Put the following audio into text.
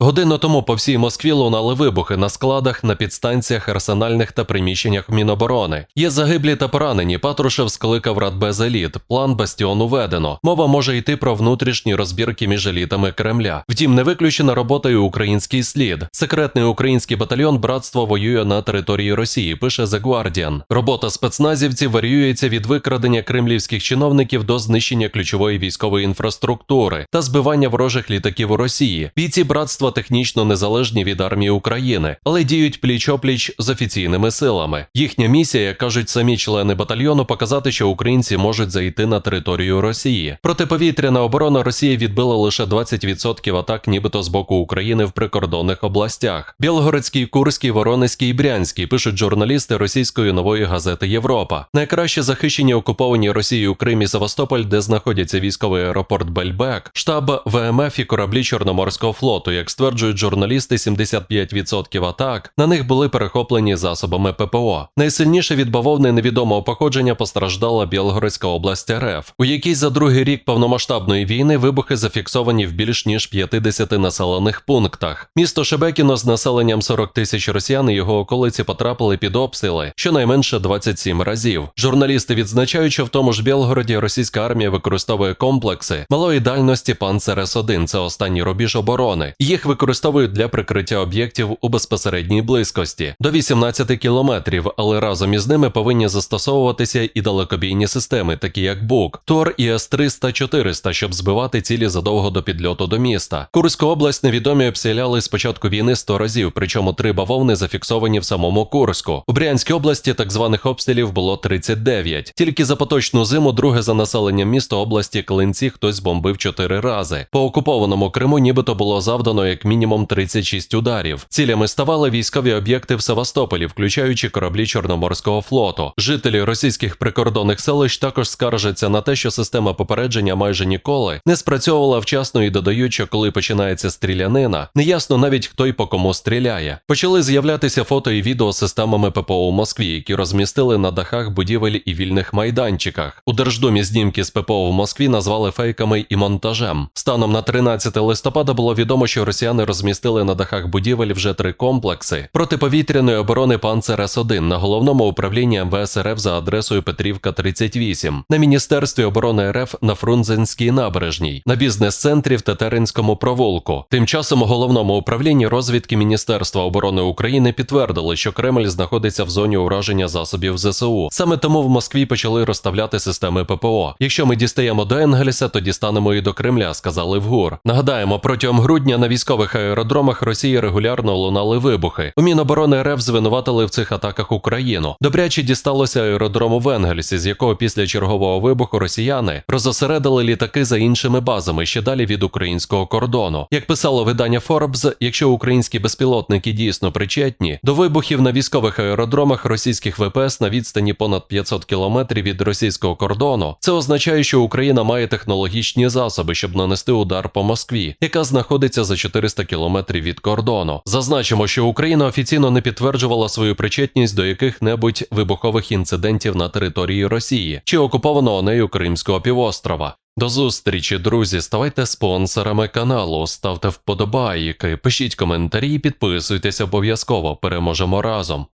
Годину тому по всій Москві лунали вибухи на складах, на підстанціях, арсенальних та приміщеннях Міноборони. Є загиблі та поранені. Патрушев скликав Радбез еліт. План бастіону ведено. Мова може йти про внутрішні розбірки між елітами Кремля. Втім, не виключена робота і український слід. Секретний український батальйон братство воює на території Росії. Пише The Guardian. Робота спецназівців варіюється від викрадення кремлівських чиновників до знищення ключової військової інфраструктури та збивання ворожих літаків у Росії. Бійці братства технічно незалежні від армії України, але діють пліч-опліч з офіційними силами. Їхня місія, як кажуть самі члени батальйону, показати, що українці можуть зайти на територію Росії. Протиповітряна оборона Росії відбила лише 20% атак, нібито з боку України в прикордонних областях. Білгородський, Курський, Воронезький і Брянський пишуть журналісти російської нової газети Європа. Найкраще захищені окуповані Росією Крим і Севастополь, де знаходяться військовий аеропорт Бельбек, штаб ВМФ і кораблі Чорноморського флоту. Як стверджують журналісти, 75% атак на них були перехоплені засобами ППО. Найсильніше від бавовни невідомого походження постраждала Білгородська область РФ, у якій за другий рік повномасштабної війни вибухи зафіксовані в більш ніж 50 населених пунктах. Місто Шебекіно з населенням 40 тисяч росіян і його околиці потрапили під обстріли щонайменше 27 разів. Журналісти відзначають, що в тому ж Білгороді російська армія використовує комплекси малої дальності Панцер С-1 – це останній рубіж оборони. Їх використовують для прикриття об'єктів у безпосередній близькості до 18 кілометрів, але разом із ними повинні застосовуватися і далекобійні системи, такі як БУК, ТОР і С-300-400, щоб збивати цілі задовго до підльоту до міста. Курську область невідомі обстріляли з початку війни 100 разів, причому три бавовни зафіксовані в самому Курську. У Брянській області так званих обстрілів було 39. Тільки за поточну зиму, друге за населенням місто області Клинці хтось бомбив 4 рази. По окупованому Криму нібито було завдано як мінімум 36 ударів. Цілями ставали військові об'єкти в Севастополі, включаючи кораблі Чорноморського флоту. Жителі російських прикордонних селищ також скаржаться на те, що система попередження майже ніколи не спрацьовувала вчасно і додають, що коли починається стрілянина, неясно навіть хто й по кому стріляє. Почали з'являтися фото і відео з системами ППО у Москві, які розмістили на дахах будівель і вільних майданчиках. У Держдумі знімки з ППО в Москві назвали фейками і монтажем. Станом на 13 листопада було відомо, що росіяни розмістили на дахах будівель вже три комплекси протиповітряної оборони Панцер С-1 на головному управлінні МВС РФ за адресою Петрівка 38, на міністерстві оборони РФ на Фрунзенській набережній, на бізнес-центрі в Тетеринському провулку. Тим часом у головному управлінні розвідки Міністерства оборони України підтвердили, що Кремль знаходиться в зоні ураження засобів ЗСУ. Саме тому в Москві почали розставляти системи ППО. Якщо ми дістаємо до Енгельса, то дістанемо і до Кремля, сказали в ГУР. Нагадаємо, протягом грудня на військових аеродромах Росії регулярно лунали вибухи. У Міноборони РФ звинуватили в цих атаках Україну. Добряче дісталося аеродрому в Енгельсі, з якого після чергового вибуху росіяни розосередили літаки за іншими базами ще далі від українського кордону. Як писало видання Forbes, якщо українські безпілотники дійсно причетні до вибухів на військових аеродромах російських ВПС на відстані понад 500 кілометрів від російського кордону, це означає, що Україна має технологічні засоби, щоб нанести удар по Москві, яка знаходиться за 400 кілометрів від кордону. Зазначимо, що Україна офіційно не підтверджувала свою причетність до яких-небудь вибухових інцидентів на території Росії чи окупованого нею Кримського півострова. До зустрічі, друзі. Ставайте спонсорами каналу, ставте вподобайки, пишіть коментарі, підписуйтесь обов'язково. Переможемо разом.